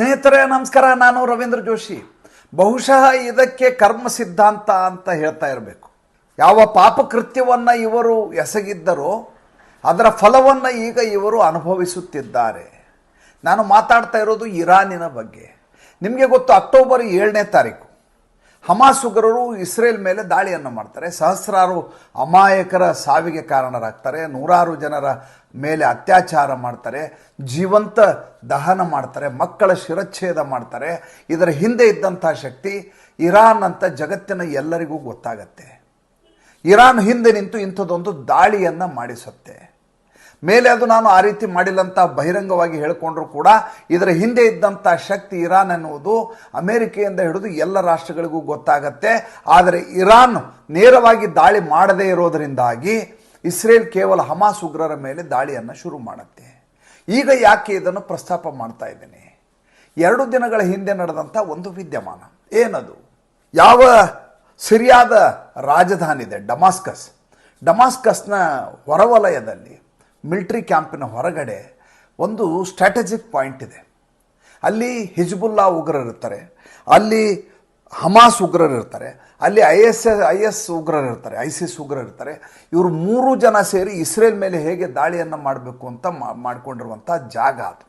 ಸ್ನೇಹಿತರೆ, ನಮಸ್ಕಾರ. ನಾನು ರವೀಂದ್ರ ಜೋಶಿ. ಬಹುಶಃ ಇದಕ್ಕೆ ಕರ್ಮ ಸಿದ್ಧಾಂತ ಅಂತ ಹೇಳ್ತಾ ಇರಬೇಕು. ಯಾವ ಪಾಪಕೃತ್ಯವನ್ನು ಇವರು ಎಸಗಿದ್ದರೋ, ಅದರ ಫಲವನ್ನು ಈಗ ಇವರು ಅನುಭವಿಸುತ್ತಿದ್ದಾರೆ. ನಾನು ಮಾತಾಡ್ತಾ ಇರೋದು ಇರಾನಿನ ಬಗ್ಗೆ. ನಿಮಗೆ ಗೊತ್ತು, ಅಕ್ಟೋಬರ್ ಏಳನೇ ತಾರೀಕು. ಹಮಾಸ್ ಉಗ್ರರು ಇಸ್ರೇಲ್ ಮೇಲೆ ದಾಳಿಯನ್ನು ಮಾಡ್ತಾರೆ. ಸಹಸ್ರಾರು ಅಮಾಯಕರ ಸಾವಿಗೆ ಕಾರಣರಾಗ್ತಾರೆ. ನೂರಾರು ಜನರ ಮೇಲೆ ಅತ್ಯಾಚಾರ ಮಾಡ್ತಾರೆ. ಜೀವಂತ ದಹನ ಮಾಡ್ತಾರೆ. ಮಕ್ಕಳ ಶಿರಚ್ಛೇದ ಮಾಡ್ತಾರೆ. ಇದರ ಹಿಂದೆ ಇದ್ದಂಥ ಶಕ್ತಿ ಇರಾನ್ ಅಂತ ಜಗತ್ತಿನ ಎಲ್ಲರಿಗೂ ಗೊತ್ತಾಗತ್ತೆ. ಇರಾನ್ ಹಿಂದೆ ನಿಂತು ಇಂಥದ್ದೊಂದು ದಾಳಿಯನ್ನು ಮಾಡಿಸುತ್ತೆ. ಮೇಲೆ ಅದು ನಾನು ಆ ರೀತಿ ಮಾಡಿಲ್ಲ ಅಂತ ಬಹಿರಂಗವಾಗಿ ಹೇಳಿಕೊಂಡರೂ ಕೂಡ ಇದರ ಹಿಂದೆ ಇದ್ದಂಥ ಶಕ್ತಿ ಇರಾನ್ ಎನ್ನುವುದು ಅಮೆರಿಕೆಯಿಂದ ಹಿಡಿದು ಎಲ್ಲ ರಾಷ್ಟ್ರಗಳಿಗೂ ಗೊತ್ತಾಗತ್ತೆ. ಆದರೆ ಇರಾನ್ ನೇರವಾಗಿ ದಾಳಿ ಮಾಡದೇ ಇರೋದರಿಂದಾಗಿ ಇಸ್ರೇಲ್ ಕೇವಲ ಹಮಾಸ್ ಉಗ್ರರ ಮೇಲೆ ದಾಳಿಯನ್ನು ಶುರು ಮಾಡುತ್ತೆ. ಈಗ ಯಾಕೆ ಇದನ್ನು ಪ್ರಸ್ತಾಪ ಮಾಡ್ತಾ ಇದ್ದೀನಿ? ಎರಡು ದಿನಗಳ ಹಿಂದೆ ನಡೆದಂಥ ಒಂದು ವಿದ್ಯಮಾನ. ಏನದು? ಯಾವ ಸಿರಿಯಾದ ರಾಜಧಾನಿ ಇದೆ ಡಮಾಸ್ಕಸ್. ಡಮಾಸ್ಕಸ್ನ ಹೊರವಲಯದಲ್ಲಿ ಮಿಲಿಟರಿ ಕ್ಯಾಂಪಿನ ಹೊರಗಡೆ ಒಂದು ಸ್ಟ್ರಾಟಜಿಕ್ ಪಾಯಿಂಟ್ ಇದೆ. ಅಲ್ಲಿ ಹಿಜ್ಬುಲ್ಲಾ ಉಗ್ರರಿರ್ತಾರೆ ಅಲ್ಲಿ ಹಮಾಸ್ ಉಗ್ರರಿರ್ತಾರೆ ಅಲ್ಲಿ ಐ ಎಸ್ ಐ ಎಸ್ ಉಗ್ರರಿರ್ತಾರೆ ಐಸಿಸ್ ಉಗ್ರರು ಇರ್ತಾರೆ. ಇವರು ಮೂರು ಜನ ಸೇರಿ ಇಸ್ರೇಲ್ ಮೇಲೆ ಹೇಗೆ ದಾಳಿಯನ್ನು ಮಾಡಬೇಕು ಅಂತ ಮಾಡಿಕೊಂಡಿರುವಂಥ ಜಾಗ ಅದು.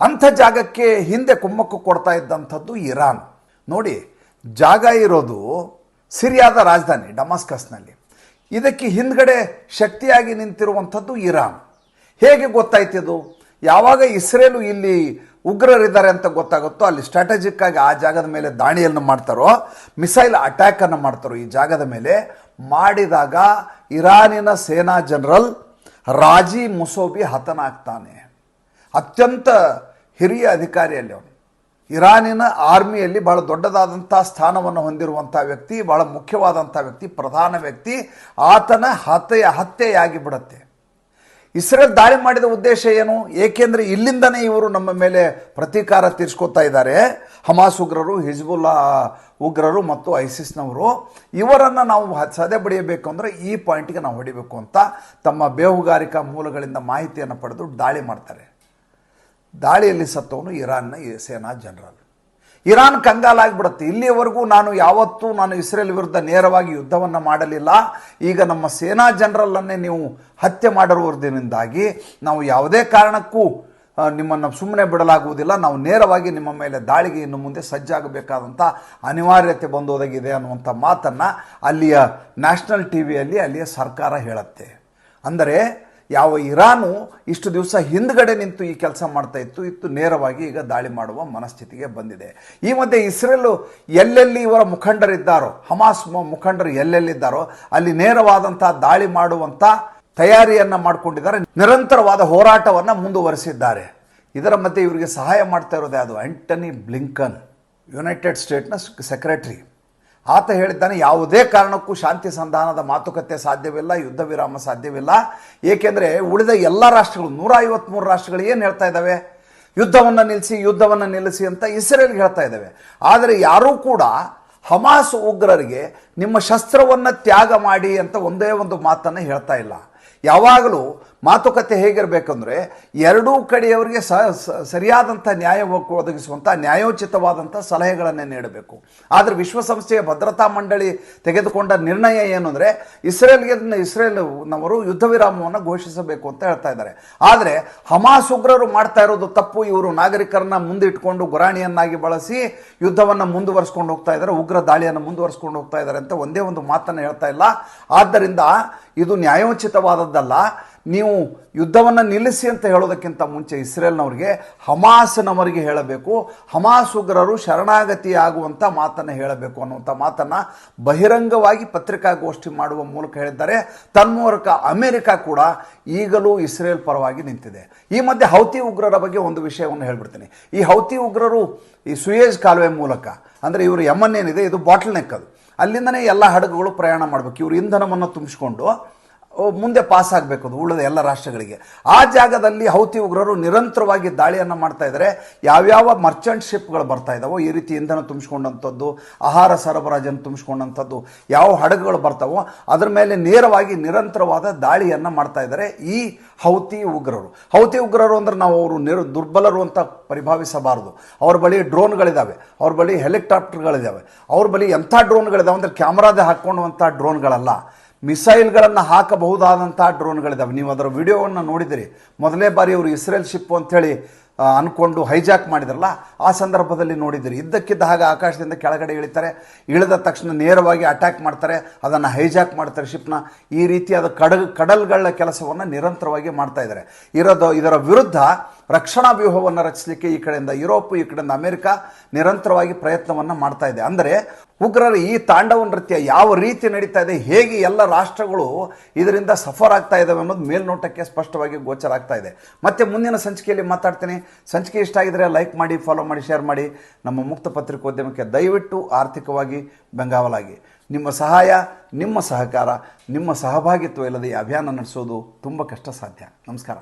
ಅಂಥ ಜಾಗಕ್ಕೆ ಹಿಂದೆ ಕುಮ್ಮಕ್ಕು ಕೊಡ್ತಾ ಇದ್ದಂಥದ್ದು ಇರಾನ್. ನೋಡಿ, ಜಾಗ ಇರೋದು ಸಿರಿಯಾದ ರಾಜಧಾನಿ ಡಮಾಸ್ಕಸ್ನಲ್ಲಿ. ಇದಕ್ಕೆ ಹಿಂದ್ಗಡೆ ಶಕ್ತಿಯಾಗಿ ನಿಂತಿರುವಂಥದ್ದು ಇರಾನ್. ಹೇಗೆ ಗೊತ್ತಾಯ್ತಿದು ಯಾವಾಗ ಇಸ್ರೇಲು ಇಲ್ಲಿ ಉಗ್ರರಿದ್ದಾರೆ ಅಂತ ಗೊತ್ತಾಗುತ್ತೋ, ಅಲ್ಲಿ ಸ್ಟ್ರಾಟಜಿಕ್ ಆಗಿ ಆ ಜಾಗದ ಮೇಲೆ ದಾಳಿಯನ್ನು ಮಾಡ್ತಾರೋ ಮಿಸೈಲ್ ಅಟ್ಯಾಕನ್ನು ಮಾಡ್ತಾರೋ, ಈ ಜಾಗದ ಮೇಲೆ ಮಾಡಿದಾಗ ಇರಾನಿನ ಸೇನಾ ಜನರಲ್ ರಾಜಿ ಮುಸೋಬಿ ಹತನಾಗ್ತಾನೆ. ಅತ್ಯಂತ ಹಿರಿಯ ಅಧಿಕಾರಿಯಲ್ಲಿ ಅವನು. ಇರಾನಿನ ಆರ್ಮಿಯಲ್ಲಿ ಬಹಳ ದೊಡ್ಡದಾದಂಥ ಸ್ಥಾನವನ್ನು ಹೊಂದಿರುವಂಥ ವ್ಯಕ್ತಿ, ಬಹಳ ಮುಖ್ಯವಾದಂಥ ವ್ಯಕ್ತಿ, ಪ್ರಧಾನ ವ್ಯಕ್ತಿ. ಆತನ ಹತ್ಯೆಯ ಹತ್ಯೆಯಾಗಿ ಬಿಡುತ್ತೆ. ಇಸ್ರೇಲ್ ದಾಳಿ ಮಾಡಿದ ಉದ್ದೇಶ ಏನು? ಏಕೆಂದರೆ ಇಲ್ಲಿಂದನೇ ಇವರು ನಮ್ಮ ಮೇಲೆ ಪ್ರತೀಕಾರ ತೀರ್ಸ್ಕೊತಾ ಇದ್ದಾರೆ. ಹಮಾಸ್ ಉಗ್ರರು, ಹಿಜ್ಬುಲ್ಲಾ ಉಗ್ರರು ಮತ್ತು ಐಸಿಸ್ನವರು. ಇವರನ್ನು ನಾವು ಸದೆ ಬಡಿಯಬೇಕು ಅಂದರೆ ಈ ಪಾಯಿಂಟ್ಗೆ ನಾವು ಹೊಡಿಬೇಕು ಅಂತ ತಮ್ಮ ಬೇಹುಗಾರಿಕಾ ಮೂಲಗಳಿಂದ ಮಾಹಿತಿಯನ್ನು ಪಡೆದು ದಾಳಿ ಮಾಡ್ತಾರೆ. ದಾಳಿಯಲ್ಲಿ ಸತ್ತವನು ಇರಾನ್ನ ಸೇನಾ ಜನರಲ್. ಇರಾನ್ ಕಂಗಾಲಾಗಿಬಿಡುತ್ತೆ ಇಲ್ಲಿಯವರೆಗೂ ನಾನು ಯಾವತ್ತೂ ನಾನು ಇಸ್ರೇಲ್ ವಿರುದ್ಧ ನೇರವಾಗಿ ಯುದ್ಧವನ್ನು ಮಾಡಲಿಲ್ಲ. ಈಗ ನಮ್ಮ ಸೇನಾ ಜನರಲ್ಲನ್ನೇ ನೀವು ಹತ್ಯೆ ಮಾಡಿರುವುದರಿಂದಾಗಿ ನಾವು ಯಾವುದೇ ಕಾರಣಕ್ಕೂ ನಿಮ್ಮನ್ನು ಸುಮ್ಮನೆ ಬಿಡಲಾಗುವುದಿಲ್ಲ. ನಾವು ನೇರವಾಗಿ ನಿಮ್ಮ ಮೇಲೆ ದಾಳಿಗೆ ಇನ್ನು ಮುಂದೆ ಸಜ್ಜಾಗಬೇಕಾದಂಥ ಅನಿವಾರ್ಯತೆ ಬಂದೋದಾಗಿದೆ ಅನ್ನುವಂಥ ಮಾತನ್ನು ಅಲ್ಲಿಯ ನ್ಯಾಷನಲ್ ಟಿ ವಿಯಲ್ಲಿ ಅಲ್ಲಿಯ ಸರ್ಕಾರ ಹೇಳುತ್ತೆ. ಅಂದರೆ ಯಾವ ಇರಾನು ಇಷ್ಟು ದಿವಸ ಹಿಂದ್ಗಡೆ ನಿಂತು ಈ ಕೆಲಸ ಮಾಡ್ತಾ ಇತ್ತು ಇತ್ತು ನೇರವಾಗಿ ಈಗ ದಾಳಿ ಮಾಡುವ ಮನಸ್ಥಿತಿಗೆ ಬಂದಿದೆ. ಈ ಮಧ್ಯೆ ಇಸ್ರೇಲು ಎಲ್ಲೆಲ್ಲಿ ಇವರ ಮುಖಂಡರಿದ್ದಾರೋ, ಹಮಾಸ್ ಮುಖಂಡರು ಎಲ್ಲೆಲ್ಲಿದ್ದಾರೋ, ಅಲ್ಲಿ ನೇರವಾದಂಥ ದಾಳಿ ಮಾಡುವಂಥ ತಯಾರಿಯನ್ನು ಮಾಡಿಕೊಂಡಿದ್ದಾರೆ. ನಿರಂತರವಾದ ಹೋರಾಟವನ್ನು ಮುಂದುವರಿಸಿದ್ದಾರೆ. ಇದರ ಮಧ್ಯೆ ಇವರಿಗೆ ಸಹಾಯ ಮಾಡ್ತಾ ಇರೋದೇ ಅದು ಆಂಟನಿ ಬ್ಲಿಂಕನ್, ಯುನೈಟೆಡ್ ಸ್ಟೇಟ್ನ ಸೆಕ್ರೆಟರಿ. ಆತ ಹೇಳಿದ್ದಾನೆ, ಯಾವುದೇ ಕಾರಣಕ್ಕೂ ಶಾಂತಿ ಸಂಧಾನದ ಮಾತುಕತೆ ಸಾಧ್ಯವಿಲ್ಲ, ಯುದ್ಧ ವಿರಾಮ ಸಾಧ್ಯವಿಲ್ಲ. ಏಕೆಂದರೆ ಉಳಿದ ಎಲ್ಲ ರಾಷ್ಟ್ರಗಳು ನೂರ ಐವತ್ತ್ಮೂರು ರಾಷ್ಟ್ರಗಳು ಏನು ಹೇಳ್ತಾ ಇದ್ದಾವೆ? ಯುದ್ಧವನ್ನು ನಿಲ್ಲಿಸಿ ಯುದ್ಧವನ್ನು ನಿಲ್ಲಿಸಿ ಅಂತ ಇಸ್ರೇಲ್ ಹೇಳ್ತಾ ಇದ್ದಾವೆ. ಆದರೆ ಯಾರೂ ಕೂಡ ಹಮಾಸ್ ಉಗ್ರರಿಗೆ ನಿಮ್ಮ ಶಸ್ತ್ರವನ್ನು ತ್ಯಾಗ ಮಾಡಿ ಅಂತ ಒಂದೇ ಒಂದು ಮಾತನ್ನು ಹೇಳ್ತಾ ಇಲ್ಲ. ಯಾವಾಗಲೂ ಮಾತುಕತೆ ಹೇಗಿರಬೇಕಂದ್ರೆ ಎರಡೂ ಕಡೆಯವರಿಗೆ ಸ ಸರಿಯಾದಂಥ ನ್ಯಾಯ ಒದಗಿಸುವಂಥ ನ್ಯಾಯೋಚಿತವಾದಂಥ ಸಲಹೆಗಳನ್ನು ನೀಡಬೇಕು. ಆದರೆ ವಿಶ್ವಸಂಸ್ಥೆಯ ಭದ್ರತಾ ಮಂಡಳಿ ತೆಗೆದುಕೊಂಡ ನಿರ್ಣಯ ಏನು ಅಂದರೆ ಇಸ್ರೇಲ್ಗೆ ಇಸ್ರೇಲ್ನವರು ಯುದ್ಧ ವಿರಾಮವನ್ನು ಘೋಷಿಸಬೇಕು ಅಂತ ಹೇಳ್ತಾ ಇದ್ದಾರೆ. ಆದರೆ ಹಮಾಸ್ ಉಗ್ರರು ಮಾಡ್ತಾ ಇರೋದು ತಪ್ಪು. ಇವರು ನಾಗರಿಕರನ್ನ ಮುಂದಿಟ್ಕೊಂಡು ಗುರಾಣಿಯನ್ನಾಗಿ ಬಳಸಿ ಯುದ್ಧವನ್ನು ಮುಂದುವರಿಸ್ಕೊಂಡು ಹೋಗ್ತಾ ಇದ್ದಾರೆ, ಉಗ್ರ ದಾಳಿಯನ್ನು ಮುಂದುವರಿಸ್ಕೊಂಡು ಹೋಗ್ತಾ ಇದ್ದಾರೆ ಅಂತ ಒಂದೇ ಒಂದು ಮಾತನ್ನು ಹೇಳ್ತಾ ಇಲ್ಲ. ಆದ್ದರಿಂದ ಇದು ನ್ಯಾಯೋಚಿತವಾದದ್ದಲ್ಲ. ನೀವು ಯುದ್ಧವನ್ನು ನಿಲ್ಲಿಸಿ ಅಂತ ಹೇಳೋದಕ್ಕಿಂತ ಮುಂಚೆ ಇಸ್ರೇಲ್ನವ್ರಿಗೆ ಹಮಾಸ್ನವರಿಗೆ ಹೇಳಬೇಕು. ಹಮಾಸ್ ಉಗ್ರರು ಶರಣಾಗತಿ ಆಗುವಂಥ ಮಾತನ್ನು ಹೇಳಬೇಕು ಅನ್ನುವಂಥ ಮಾತನ್ನು ಬಹಿರಂಗವಾಗಿ ಪತ್ರಿಕಾಗೋಷ್ಠಿ ಮಾಡುವ ಮೂಲಕ ಹೇಳಿದ್ದಾರೆ. ತನ್ಮೂಲಕ ಅಮೆರಿಕ ಕೂಡ ಈಗಲೂ ಇಸ್ರೇಲ್ ಪರವಾಗಿ ನಿಂತಿದೆ. ಈ ಮಧ್ಯೆ ಹೌತಿ ಉಗ್ರರ ಬಗ್ಗೆ ಒಂದು ವಿಷಯವನ್ನು ಹೇಳ್ಬಿಡ್ತೀನಿ. ಈ ಹೌತಿ ಉಗ್ರರು ಈ ಸುಯೇಜ್ ಕಾಲುವೆ ಮೂಲಕ, ಅಂದರೆ ಇವರು ಯಮನ್ ಏನಿದೆ, ಇದು ಬಾಟಲ್ ನೆಕ್ ಅದು. ಅಲ್ಲಿಂದನೇ ಎಲ್ಲ ಹಡಗುಗಳು ಪ್ರಯಾಣ ಮಾಡಬೇಕು. ಇವರು ಇಂಧನವನ್ನು ತುಂಬಿಸ್ಕೊಂಡು ಮುಂದೆ ಪಾಸ್ ಆಗಬೇಕು ಅದು, ಉಳಿದ ಎಲ್ಲ ರಾಷ್ಟ್ರಗಳಿಗೆ. ಆ ಜಾಗದಲ್ಲಿ ಹೌತಿ ಉಗ್ರರು ನಿರಂತರವಾಗಿ ದಾಳಿಯನ್ನು ಮಾಡ್ತಾ ಇದ್ದಾರೆ ಯಾವ್ಯಾವ ಮರ್ಚೆಂಟ್ ಶಿಪ್ಗಳು ಬರ್ತಾ ಇದ್ದಾವೋ ಈ ರೀತಿ ಇಂಧನ ತುಂಬಿಸ್ಕೊಂಡಂಥದ್ದು, ಆಹಾರ ಸರಬರಾಜನ್ನು ತುಂಬಿಸ್ಕೊಂಡಂಥದ್ದು, ಯಾವ ಹಡಗುಗಳು ಬರ್ತಾವೋ, ಅದರ ಮೇಲೆ ನೇರವಾಗಿ ನಿರಂತರವಾದ ದಾಳಿಯನ್ನು ಮಾಡ್ತಾ ಇದ್ದಾರೆ ಈ ಹೌತಿ ಉಗ್ರರು. ಹೌತಿ ಉಗ್ರರು ಅಂದ್ರೆ ನಾವು ಅವರು ನಿರ್, ದುರ್ಬಲರು ಅಂತ ಪರಿಭಾವಿಸಬಾರದು. ಅವ್ರ ಬಳಿ ಡ್ರೋನ್ಗಳಿದ್ದಾವೆ ಅವ್ರ ಬಳಿ ಹೆಲಿಕಾಪ್ಟರ್ಗಳಿದ್ದಾವೆ ಅವ್ರ ಬಳಿ ಎಂಥ ಡ್ರೋನ್ಗಳಿದ್ದಾವೆ ಅಂದರೆ ಕ್ಯಾಮ್ರಾದ ಹಾಕ್ಕೊಳ್ಳುವಂಥ ಡ್ರೋನ್ಗಳಲ್ಲ. ಮಿಸೈಲ್ಗಳನ್ನು ಹಾಕಬಹುದಾದಂಥ ಡ್ರೋನ್ಗಳಿದ್ದಾವೆ ನೀವು ಅದರ ವಿಡಿಯೋವನ್ನು ನೋಡಿದಿರಿ. ಮೊದಲೇ ಬಾರಿ ಅವರು ಇಸ್ರೇಲ್ ಶಿಪ್ ಅಂಥೇಳಿ ಅಂದ್ಕೊಂಡು ಹೈಜಾಕ್ ಮಾಡಿದ್ರಲ್ಲ, ಆ ಸಂದರ್ಭದಲ್ಲಿ ನೋಡಿದ್ದೀರಿ ಇದ್ದಕ್ಕಿದ್ದ ಹಾಗೆ ಆಕಾಶದಿಂದ ಕೆಳಗಡೆ ಇಳಿತಾರೆ. ಇಳಿದ ತಕ್ಷಣ ನೇರವಾಗಿ ಅಟ್ಯಾಕ್ ಮಾಡ್ತಾರೆ. ಅದನ್ನು ಹೈಜಾಕ್ ಮಾಡ್ತಾರೆ ಶಿಪ್ನ. ಈ ರೀತಿಯಾದ ಕಡಲ್ ಕಡಲ್ಗಳ ಕೆಲಸವನ್ನು ನಿರಂತರವಾಗಿ ಮಾಡ್ತಾ ಇದ್ದಾರೆ. ಇರೋದು ಇದರ ವಿರುದ್ಧ ರಕ್ಷಣಾ ವ್ಯೂಹವನ್ನು ರಚಿಸಲಿಕ್ಕೆ ಈ ಕಡೆಯಿಂದ ಯುರೋಪ್, ಈ ಕಡೆಯಿಂದ ಅಮೆರಿಕ ನಿರಂತರವಾಗಿ ಪ್ರಯತ್ನವನ್ನು ಮಾಡ್ತಾ ಇದೆ. ಅಂದರೆ ಉಗ್ರರು ಈ ತಾಂಡವ ನೃತ್ಯ ಯಾವ ರೀತಿ ನಡೀತಾ ಇದೆ, ಹೇಗೆ ಎಲ್ಲ ರಾಷ್ಟ್ರಗಳು ಇದರಿಂದ ಸಫರ್ ಆಗ್ತಾ ಇದ್ದಾವೆ ಅನ್ನೋದು ಮೇಲ್ನೋಟಕ್ಕೆ ಸ್ಪಷ್ಟವಾಗಿ ಗೋಚರ ಆಗ್ತಾ ಇದೆ. ಮತ್ತೆ ಮುಂದಿನ ಸಂಚಿಕೆಯಲ್ಲಿ ಮಾತಾಡ್ತೀನಿ. ಸಂಚಿಕೆ ಇಷ್ಟ ಆಗಿದ್ರೆ ಲೈಕ್ ಮಾಡಿ ಫಾಲೋ ಮಾಡಿ ಶೇರ್ ಮಾಡಿ. ನಮ್ಮ ಮುಕ್ತ ಪತ್ರಿಕೋದ್ಯಮಕ್ಕೆ ದಯವಿಟ್ಟು ಆರ್ಥಿಕವಾಗಿ ಬೆಂಗಾವಲಾಗಿ. ನಿಮ್ಮ ಸಹಾಯ, ನಿಮ್ಮ ಸಹಕಾರ, ನಿಮ್ಮ ಸಹಭಾಗಿತ್ವ ಇಲ್ಲದೆ ಈ ಅಭಿಯಾನ ನಡೆಸೋದು ತುಂಬ ಕಷ್ಟ ಸಾಧ್ಯ ನಮಸ್ಕಾರ.